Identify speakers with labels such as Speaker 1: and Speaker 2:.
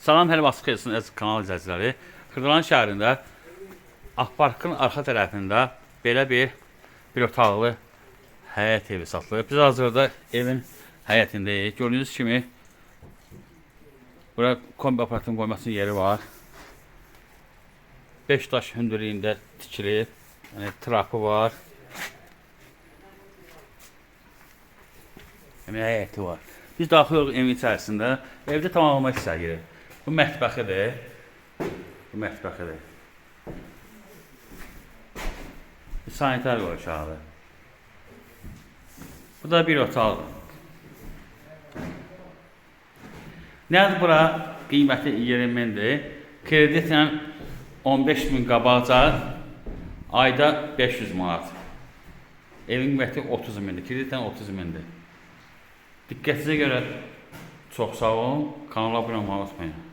Speaker 1: Salam, hər vaxt xeyirsin əziz kanal izləyiciləri. Xırdalan şəhərində Akparkın arxa tərəfində belə bir bir otaqlı həyət evi satılır. Biz hazırda evin həyətindəyik. Gördüyünüz kimi bura kombi aparatın qoymasının yeri var. 5 daş hündürlüyündə tikilib. Yəni trapı var. Yəni həyəti var. Biz daxil oluruq evin içərisində. Evdə tamamlamaq istəyirik. Bu mətbəxidir. Bu mətbəxidir. Bir sanitar aşağıda. Bu da bir otaqdır. Nədir bura? Qiyməti 20 mindir. Kreditlə 15 min qabaqca ayda 500 manat. Evin qiyməti 30 mindir. Kreditlə 30 mindir. Diqqətinizə görə çox sağ olun. Kanala abunə olmağı unutmayın.